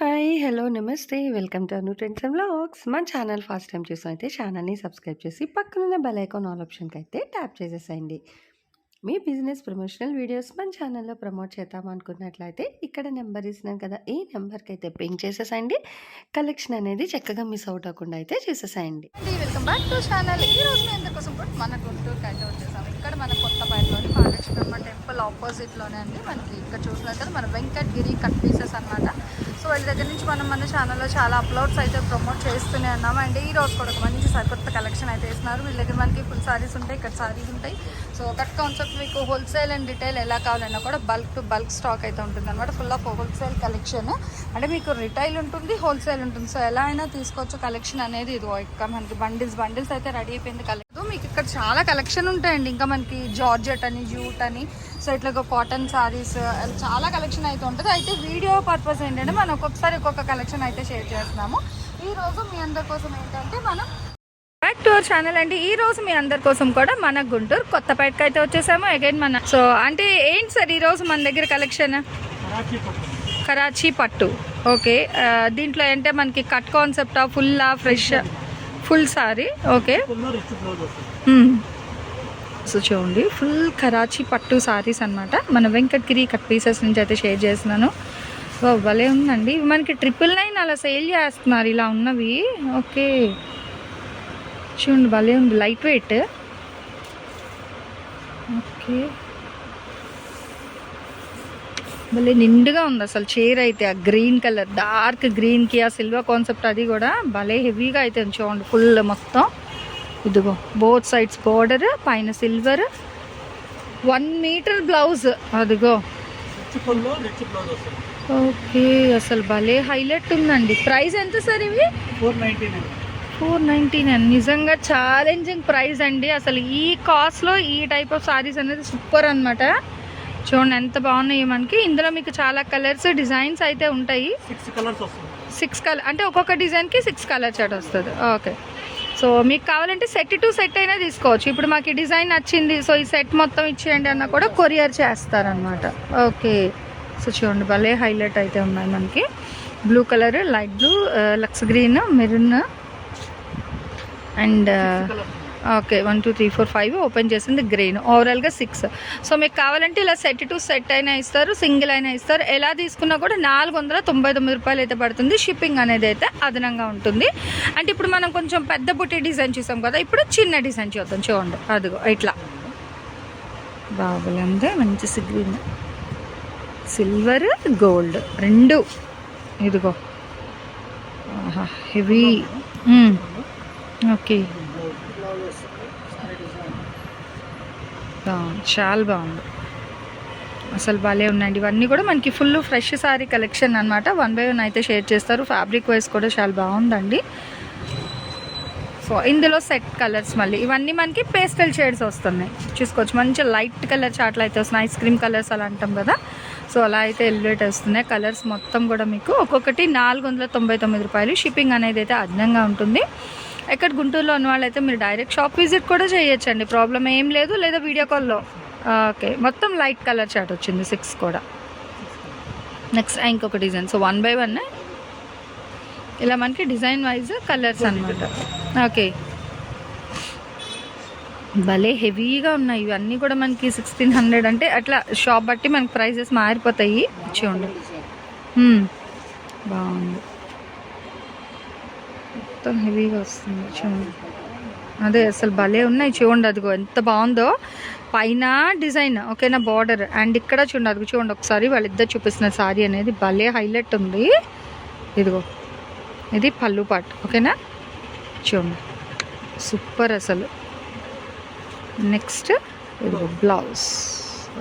Hi hello నమస్తే. Welcome to Anu trends and blogs మన channel first time చూసాం అయితే ఛానల్ని సబ్స్క్రైబ్ చేసి పక్కనున్న బెల్ ఐకాన్ ఆల్ ఆప్షన్కి అయితే ట్యాప్ చేసేసేయండి. మీ బిజినెస్ ప్రమోషనల్ వీడియోస్ మన ఛానల్లో ప్రమోట్ చేద్దాం అనుకున్నట్లయితే ఇక్కడ నెంబర్ ఇస్తున్నాను కదా ఈ నెంబర్కి అయితే పింక్ చేసేసేయండి. కలెక్షన్ అనేది చక్కగా మిస్ అవుట్ అవ్వకుండా అయితే చేసేసేయండి. Welcome back to channel. ఈ రోజు మేము ఎందుకోసం కూడా మన గుంటూరుకి అయితే వచ్చేసాం ఇక్కడ మన కొత్త కొత్తపేటలోని మహాలక్ష్మమ్మ టెంపుల్ ఆపోజిట్లోనే అండి. మనకి ఇక్కడ చూసినట్టు మన వెంకటగిరి కట్ పీసెస్ అన్నమాట. సో వీళ్ళ దగ్గర నుంచి మనం మన ఛానల్లో చాలా అప్లోడ్స్ అయితే ప్రమోట్ చేస్తూనే ఉన్నామండి అండ్ ఈ రోజు కూడా ఒక మంచి సరికొత్త కలెక్షన్ అయితే వేస్తున్నారు. వీళ్ళ దగ్గర మనకి ఫుల్ సారీస్ ఉంటాయి ఇక్కడ సారీస్ ఉంటాయి. సో కట్ కాన్సెప్ట్ మీకు హోల్సేల్ అండ్ రిటైల్ ఎలా కావాలన్నా కూడా బల్క్ టు బల్క్ స్టాక్ అయితే ఉంటుంది అనమాట ఫుల్ ఆఫ్ హోల్సేల్ కలెక్షన్ అంటే మీకు రిటైల్ ఉంటుంది హోల్సేల్ ఉంటుంది. సో ఎలా అయినా తీసుకోవచ్చు కలెక్షన్ అనేది. ఇది ఇంకా మనకి బండిల్స్ బండిల్స్ అయితే రెడీ అయిపోయింది. కలెక్షన్ మీకు ఇక్కడ చాలా కలెక్షన్ ఉంటాయండి. ఇంకా మనకి జార్జెట్ అని జూట్ అని. సో ఇట్లా కాటన్ సారీస్ చాలా కలెక్షన్ అయితే ఉంటుంది. అయితే వీడియో పర్పస్ ఏంటంటే మనం ఒక్కొక్కసారి ఒక్కొక్క కలెక్షన్ అయితే షేర్ చేస్తున్నాము. ఈ రోజు మీ అందరి కోసం ఏంటంటే మనం బ్యాక్ టు అవర్ ఛానల్ అండి. ఈ రోజు మీ అందరి కోసం కూడా మన గుంటూరు కొత్తపేటకి అయితే వచ్చేసాము. అగైన్ మన సో అంటే ఏంటి సార్ ఈ రోజు మన దగ్గర కలెక్షన్ కరాచీ పట్టు. ఓకే దీంట్లో అంటే మనకి cut concept full fresh full sari okay. So చూడండి ఫుల్ కరాచీ పట్టు సారీస్ అన్నమాట. మన వెంకటగిరి కట్ పీసెస్ నుంచి అయితే షేర్ చేస్తున్నాను. భలే ఉందండి. మనకి ట్రిపుల్ నైన్ అలా సేల్ చేస్తున్నారు ఇలా ఉన్నవి. ఓకే. చూడండి భలే ఉంది లైట్ వెయిట్. ఓకే. భలే నిండుగా ఉంది అసలు చీర అయితే ఆ గ్రీన్ కలర్ డార్క్ గ్రీన్కి ఆ సిల్వర్ కాన్సెప్ట్ అది కూడా భలే హెవీగా అయితే చూడండి ఫుల్ మొత్తం. ఇదిగో బోత్ సైడ్స్ బోర్డర్ పైన సిల్వర్. వన్ మీటర్ బ్లౌజ్ అదిగో. ఓకే అసలు భలే హైలైట్ ఉందండి. ప్రైస్ ఎంత సార్ ఇవి? Four ninety nine. నిజంగా ఛాలెంజింగ్ ప్రైస్ అండి. అసలు ఈ కాస్ట్లో ఈ టైప్ ఆఫ్ సారీస్ అనేది సూపర్ అనమాట చూడండి ఎంత బాగున్నాయి మనకి. ఇందులో మీకు చాలా కలర్స్ డిజైన్స్ అయితే ఉంటాయి. సిక్స్ కలర్స్ సిక్స్ కలర్ అంటే ఒక్కొక్క డిజైన్కి సిక్స్ కలర్ చాట్ వస్తుంది. ఓకే సో మీకు కావాలంటే సెట్ టు సెట్ అయినా తీసుకోవచ్చు. ఇప్పుడు మాకు డిజైన్ నచ్చింది. సో ఈ సెట్ మొత్తం ఇచ్చేయండి అన్న కూడా కొరియర్ చేస్తారనమాట ఓకే సో చూడండి భలే హైలైట్ అయితే ఉన్నాయి మనకి. Blue colour light blue lux green maroon and okay one two three four five open చేసింది గ్రీన్ ఓవరాల్గా సిక్స్ సో మీకు కావాలంటే ఇలా సెట్ టు సెట్ అయినా ఇస్తారు సింగిల్ అయినా ఇస్తారు. ఎలా తీసుకున్నా కూడా నాలుగు వందల తొంభై తొమ్మిది రూపాయలు అయితే పడుతుంది. షిప్పింగ్ అనేది అయితే అదనంగా ఉంటుంది. అంటే ఇప్పుడు మనం కొంచెం పెద్ద బుట్టి డిజైన్ చూసాం కదా ఇప్పుడు చిన్న డిజైన్ చూద్దాం. చూడండి అదిగో ఇట్లా. బాగుంది మంచి గ్రీన్ సిల్వర్ గోల్డ్ రెండు. ఇదిగో. హెవీ ఓకే బాగుంది. చాలా బాగుంది. అసలు భలే ఉన్నాయండి. ఇవన్నీ కూడా మనకి ఫుల్ ఫ్రెష్ సారీ కలెక్షన్ అనమాట వన్ బై వన్ అయితే షేర్ చేస్తారు. ఫ్యాబ్రిక్ వైజ్ కూడా చాలా బాగుందండి. సో ఇందులో సెట్ కలర్స్ మళ్ళీ. ఇవన్నీ మనకి పేస్టల్ షేడ్స్ వస్తున్నాయి. చూసుకోవచ్చు. మంచి లైట్ కలర్ చాట్లు అయితే వస్తున్నాయి. ఐస్ క్రీమ్ కలర్స్ అలా అంటాం కదా. సో అలా అయితే ఎలివేట్ వస్తున్నాయి. కలర్స్ మొత్తం కూడా మీకు ఒక్కొక్కటి నాలుగు వందల తొంభై తొమ్మిది రూపాయలు. షిప్పింగ్ అనేది అయితే అదనంగా ఉంటుంది. ఎక్కడ గుంటూరులో ఉన్న వాళ్ళైతే మీరు డైరెక్ట్ షాప్ విజిట్ కూడా చేయొచ్చండి. ప్రాబ్లం ఏం లేదు. లేదా వీడియో కాల్లో. ఓకే. మొత్తం లైట్ కలర్ చాట్ వచ్చింది సిక్స్ కూడా. నెక్స్ట్ ఇంకొక design. So one by one ఇలా మనకి డిజైన్ వైజ్ కలర్స్ అనమాట ఓకే. భలే హెవీగా ఉన్నాయి. ఇవన్నీ కూడా మనకి సిక్స్టీన్ హండ్రెడ్ అంటే అట్లా షాప్ బట్టి మనకి ప్రైజెస్ మారిపోతాయి. చూడండి. బాగుంది. మొత్తం హెవీగా వస్తుంది చూడండి అదే అసలు భలే ఉన్నాయి చూడండి అదిగో ఎంత బాగుందో. పైన డిజైన్ ఓకేనా బార్డర్. అండ్ ఇక్కడ చూడండి అదిగో చూడండి ఒకసారి వాళ్ళిద్దరు చూపిస్తున్న శారీ అనేది భలే హైలైట్ ఉంది. ఇదిగో ఇది పళ్ళు పాట్ ఓకేనా? చూడండి సూపర్ అసలు. నెక్స్ట్ ఇదిగో బ్లౌజ్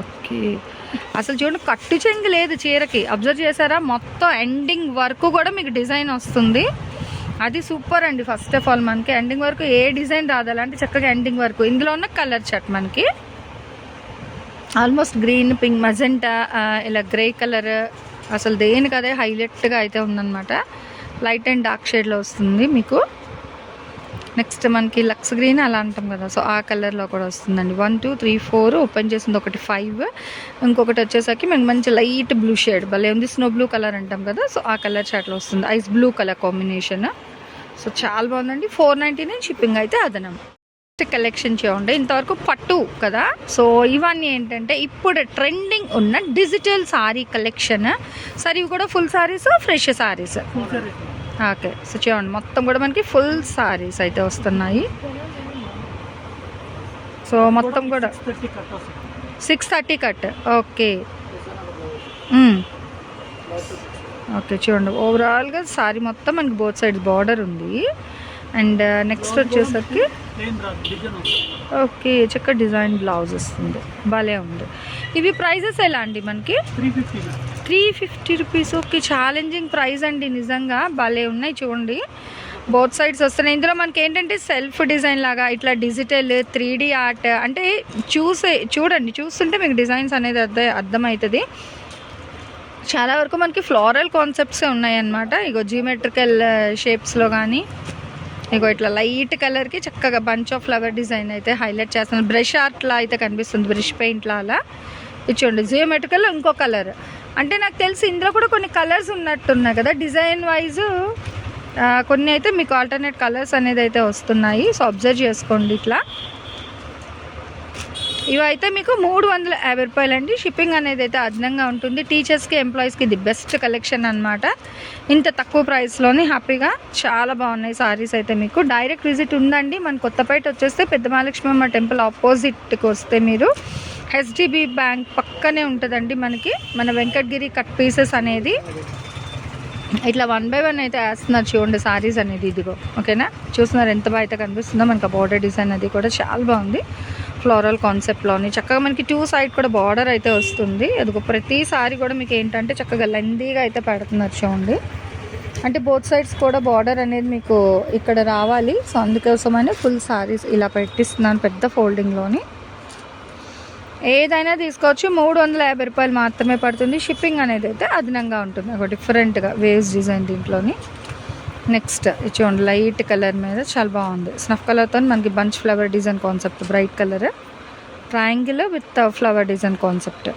ఓకే. అసలు చూడండి కట్టు చెంగు లేదు చీరకి. అబ్జర్వ్ చేశారా? మొత్తం ఎండింగ్ వరకు కూడా మీకు డిజైన్ వస్తుంది. అది సూపర్ అండి ఫస్ట్ ఆఫ్ ఆల్ మనకి ఎండింగ్ వరకు ఏ డిజైన్ రాదు. అలాంటి చక్కగా ఎండింగ్ వరకు. ఇందులో ఉన్న కలర్ షర్ట్ మనకి ఆల్మోస్ట్ గ్రీన్ పింక్ మజెంటా ఇలా గ్రే కలర్ అసలు దేనికి అదే హైలైట్గా అయితే ఉందన్నమాట. లైట్ అండ్ డార్క్ షేడ్లో వస్తుంది మీకు. నెక్స్ట్ మనకి లక్స్ గ్రీన్ అలా అంటాం కదా. సో ఆ కలర్లో కూడా వస్తుందండి. One two three four open చేసింది ఒకటి ఫైవ్ ఇంకొకటి వచ్చేసరికి మనకి మంచి లైట్ బ్లూ షేడ్ భలే ఉంది. స్నో బ్లూ కలర్ అంటాం కదా. సో ఆ కలర్ చాట్లో వస్తుంది. Ice blue colour combination so చాలా బాగుందండి. ఫోర్ నైంటీ నైన్ షిప్పింగ్ అయితే అదనం. కలెక్షన్ చేయండి ఇంతవరకు పట్టు కదా. సో ఇవన్నీ ఏంటంటే ఇప్పుడు ట్రెండింగ్ ఉన్న డిజిటల్ సారీ కలెక్షన్ సారీ ఇవి కూడా full saris fresh saris okay. So చూడండి మొత్తం కూడా మనకి ఫుల్ సారీస్ అయితే వస్తున్నాయి. సో మొత్తం కూడా six thirty cut. Okay. Okay చూడండి ఓవరాల్గా సారీ మొత్తం మనకి బోత్ సైడ్ బార్డర్ ఉంది. అండ్ uh, నెక్స్ట్ వచ్చేసరికి ఓకే చక్క డిజైన్ బ్లౌజ్ వస్తుంది భలే ఉంది. ఇవి ప్రైజెస్ ఎలా అండి మనకి? Three fifty three fifty rupees. Okay challenging price అండి నిజంగా. భలే ఉన్నాయి చూడండి. బోత్ సైడ్స్ వస్తున్నాయి. ఇందులో మనకి ఏంటంటే సెల్ఫ్ డిజైన్ లాగా ఇట్లా డిజిటల్ త్రీ డి ఆర్ట్ అంటే చూసే చూడండి చూస్తుంటే మీకు డిజైన్స్ అనేది అర్థం అర్థమవుతుంది. చాలా వరకు మనకి ఫ్లోరల్ కాన్సెప్ట్సే ఉన్నాయన్నమాట. ఇగో జియోమెట్రికల్ షేప్స్లో కానీ ఇగో ఇట్లా లైట్ కలర్కి చక్కగా బంచ్ ఆఫ్ ఫ్లవర్ డిజైన్ అయితే హైలైట్ చేస్తున్నాను బ్రష్ ఆర్ట్లా అయితే కనిపిస్తుంది బ్రష్ పెయింట్లా అలా ఇది చూడండి జియోమెట్రికల్ ఇంకో కలర్ అంటే నాకు తెలిసి ఇందులో కూడా కొన్ని కలర్స్ ఉన్నట్టున్నాయి కదా. డిజైన్ వైజ్ కొన్ని అయితే మీకు ఆల్టర్నేట్ కలర్స్ అనేది అయితే వస్తున్నాయి. సో అబ్జర్వ్ చేసుకోండి ఇట్లా. ఇవైతే మీకు మూడు వందల యాభై రూపాయలు అండి. షిప్పింగ్ అనేది అయితే అదనంగా ఉంటుంది. టీచర్స్కి ఎంప్లాయీస్కి ది బెస్ట్ కలెక్షన్ అనమాట ఇంత తక్కువ ప్రైస్లోని హ్యాపీగా చాలా బాగున్నాయి సారీస్ అయితే మీకు. డైరెక్ట్ విజిట్ ఉందండి. మన కొత్తపేట వచ్చేస్తే పెద్ద మహాలక్ష్మి అమ్మ టెంపుల్ ఆపోజిట్కి వస్తే మీరు హెచ్డిబి బ్యాంక్ పక్కనే ఉంటుందండి మనకి. మన వెంకటగిరి కట్ పీసెస్ అనేది. ఇట్లా వన్ బై వన్ అయితే వేస్తున్నారు చూడండి సారీస్ అనేది ఇదిగో. ఓకేనా? చూస్తున్నారు ఎంత బాగా అయితే కనిపిస్తుందో. మనకి బార్డర్ డిజైన్ అది కూడా చాలా బాగుంది. ఫ్లోరల్ కాన్సెప్ట్లోని చక్కగా మనకి టూ సైడ్ కూడా బార్డర్ అయితే వస్తుంది. అదిగో ప్రతి సారీ కూడా మీకు ఏంటంటే చక్కగా లెందీగా అయితే పెడుతున్నారు చూడండి. అంటే బోత్ సైడ్స్ కూడా బార్డర్ అనేది మీకు ఇక్కడ రావాలి. సో అందుకోసమని ఫుల్ సారీస్ ఇలా పెట్టిస్తున్నాను పెద్ద ఫోల్డింగ్లోని ఏదైనా తీసుకోవచ్చు. మూడు వందల యాభై రూపాయలు మాత్రమే పడుతుంది. షిప్పింగ్ అనేది అయితే అదనంగా ఉంటుంది. ఒక డిఫరెంట్గా వేవ్స్ డిజైన్ దీంట్లోని. నెక్స్ట్ ఇది చూడండి లైట్ కలర్ మీద చాలా బాగుంది. స్నఫ్ కలర్తో మనకి bunch flower design concept bright colour triangle with flower design concept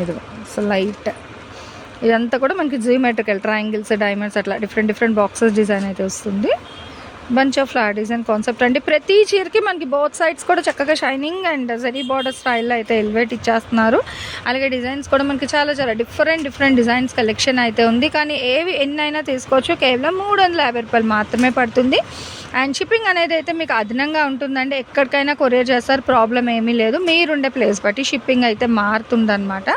ఐదు సో లైట్ ఇదంతా కూడా మనకి జియోమెట్రికల్ ట్రయాంగిల్స్ డైమండ్స్ అట్లా డిఫరెంట్ డిఫరెంట్ బాక్సెస్ డిజైన్ అయితే వస్తుంది. Bunch of flower design concept అండి ప్రతి చీరకి మనకి బోత్ సైడ్స్ కూడా చక్కగా షైనింగ్ అండ్ జరీ బార్డర్ స్టైల్లో అయితే ఎలివేట్ ఇచ్చేస్తున్నారు. అలాగే డిజైన్స్ కూడా మనకి చాలా చాలా డిఫరెంట్ డిఫరెంట్ డిజైన్స్ కలెక్షన్ అయితే ఉంది. కానీ ఏవి ఎన్ని అయినా తీసుకోవచ్చు. కేవలం మూడు వందల యాభై రూపాయలు మాత్రమే పడుతుంది. అండ్ షిప్పింగ్ అనేది అయితే మీకు అదనంగా ఉంటుందండి. ఎక్కడికైనా కొరియర్ చేస్తారు. ప్రాబ్లం ఏమీ లేదు. మీరుండే ప్లేస్ బట్టి షిప్పింగ్ అయితే మారుతుందన్నమాట.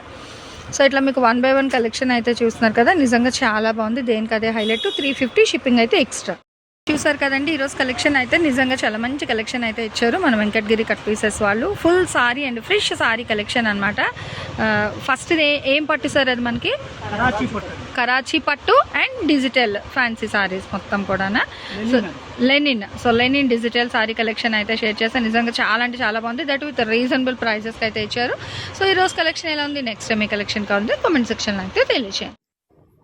సో ఇట్లా మీకు వన్ బై వన్ కలెక్షన్ అయితే చూస్తున్నారు కదా. నిజంగా చాలా బాగుంది. దేనికి అదే హైలైట్ త్రీ ఫిఫ్టీ షిప్పింగ్ అయితే ఎక్స్ట్రా చూసారు కదండి ఈరోజు కలెక్షన్ అయితే నిజంగా చాలా మంచి కలెక్షన్ అయితే ఇచ్చారు. మన వెంకటగిరి కట్ పీసెస్ వాళ్ళు. Full sari and fresh sari collection అనమాట ఫస్ట్ ఏం పట్టు సార్ అది మనకి? కరాచీ పట్టు. అండ్ డిజిటల్ ఫ్యాన్సీ సారీస్ మొత్తం కూడా so linen so linen digital sari collection అయితే షేర్ చేస్తే నిజంగా చాలా అంటే చాలా బాగుంది. దట్ విత్ రీజనబుల్ ప్రైజెస్కి అయితే ఇచ్చారు. సో ఈరోజు కలెక్షన్ ఎలా ఉంది? నెక్స్ట్ మీ కలెక్షన్ కావాలి కామెంట్ సెక్షన్లో అయితే తెలియచేయండి.